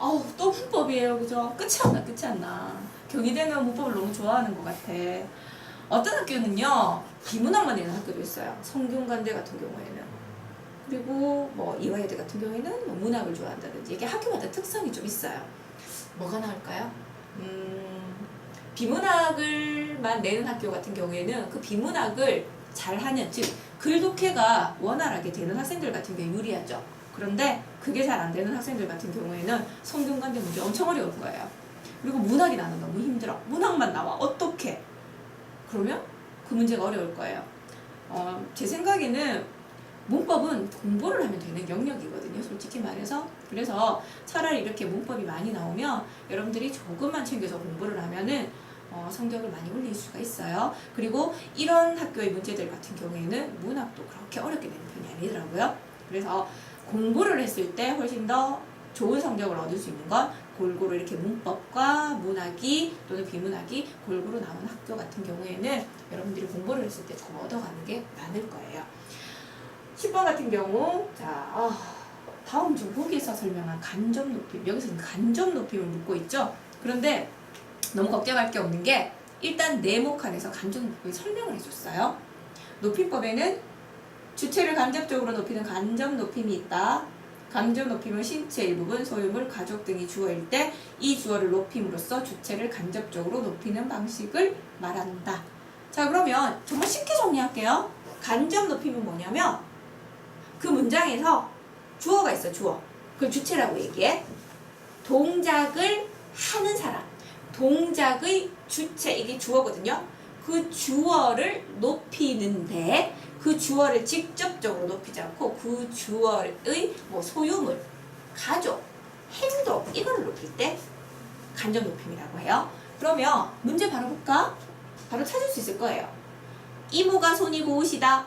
아우 또 문법이에요 그죠? 끝이 안나 끝이 안 나. 경희대는 문법을 너무 좋아하는 것 같아. 어떤 학교는요 비문학만 내는 학교도 있어요. 성균관대 같은 경우에는. 그리고 뭐 이화여대 같은 경우에는 뭐 문학을 좋아한다든지 이게 학교마다 특성이 좀 있어요. 뭐가 나을까요? 음, 비문학을만 내는 학교 같은 경우에는 그 비문학을 잘하는 즉 글독해가 원활하게 되는 학생들 같은 경우에 유리하죠. 그런데 그게 잘 안 되는 학생들 같은 경우에는 성균관대 문제 엄청 어려울 거예요. 그리고 문학이 나는 너무 힘들어. 문학만 나와. 어떻게? 그러면 그 문제가 어려울 거예요. 어, 제 생각에는 문법은 공부를 하면 되는 영역이거든요. 솔직히 말해서. 그래서 차라리 이렇게 문법이 많이 나오면 여러분들이 조금만 챙겨서 공부를 하면은 어, 성적을 많이 올릴 수가 있어요. 그리고 이런 학교의 문제들 같은 경우에는 문학도 그렇게 어렵게 되는 편이 아니더라고요. 그래서 공부를 했을 때 훨씬 더 좋은 성적을 얻을 수 있는 건 골고루 이렇게 문법과 문학이 또는 비문학이 골고루 나온 학교 같은 경우에는 여러분들이 공부를 했을 때더 얻어가는 게 많을 거예요. 10번 같은 경우 자 아, 다음 중 보기에서 설명한 간접 높임 여기서는 간접 높임을 묻고 있죠. 그런데 너무 걱정할 게 없는 게 일단 네모 칸에서 간접 높임을 설명을 해줬어요. 높임법에는 주체를 간접적으로 높이는 간접 높임이 있다. 간접 높임은 신체 일부분, 소유물, 가족 등이 주어일 때 이 주어를 높임으로써 주체를 간접적으로 높이는 방식을 말한다. 자 그러면 정말 쉽게 정리할게요. 간접 높임은 뭐냐면 그 문장에서 주어가 있어 주어. 그걸 주체라고 얘기해. 동작을 하는 사람. 동작의 주체 이게 주어거든요. 그 주어를 높이는데 그 주어를 직접적으로 높이지 않고 그 주어의 뭐 소유물, 가족, 행동 이거를 높일 때 간접 높임이라고 해요. 그러면 문제 바로 볼까? 바로 찾을 수 있을 거예요. 이모가 손이 고우시다.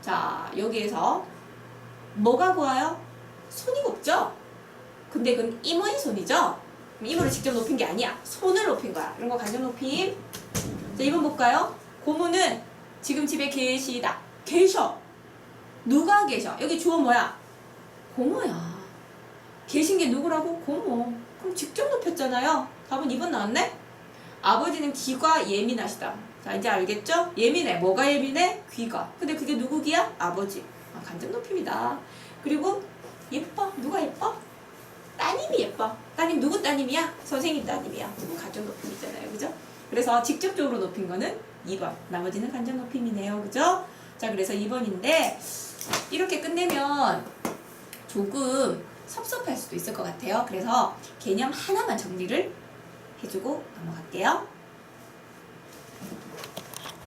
자 여기에서 뭐가 고와요? 손이 곱죠? 근데 그건 이모의 손이죠? 이모를 직접 높인 게 아니야. 손을 높인 거야. 이런 거 간접 높임. 자, 2번 볼까요? 고모는 지금 집에 계시다. 계셔. 누가 계셔? 여기 주어 뭐야? 고모야. 계신 게 누구라고? 고모. 그럼 직접 높였잖아요. 답은 2번 나왔네? 아버지는 귀가 예민하시다. 자, 이제 알겠죠? 예민해. 뭐가 예민해? 귀가. 근데 그게 누구 귀야? 아버지. 아, 간접 높임이다. 그리고 예뻐. 누가 예뻐? 따님이 예뻐. 따님 누구 따님이야? 선생님 따님이야. 누구 간접 높임이잖아요. 그죠? 그래서 직접적으로 높인 거는 2번. 나머지는 간접 높임이네요. 그죠? 자, 그래서 2번인데 이렇게 끝내면 조금 섭섭할 수도 있을 것 같아요. 그래서 개념 하나만 정리를 해주고 넘어갈게요.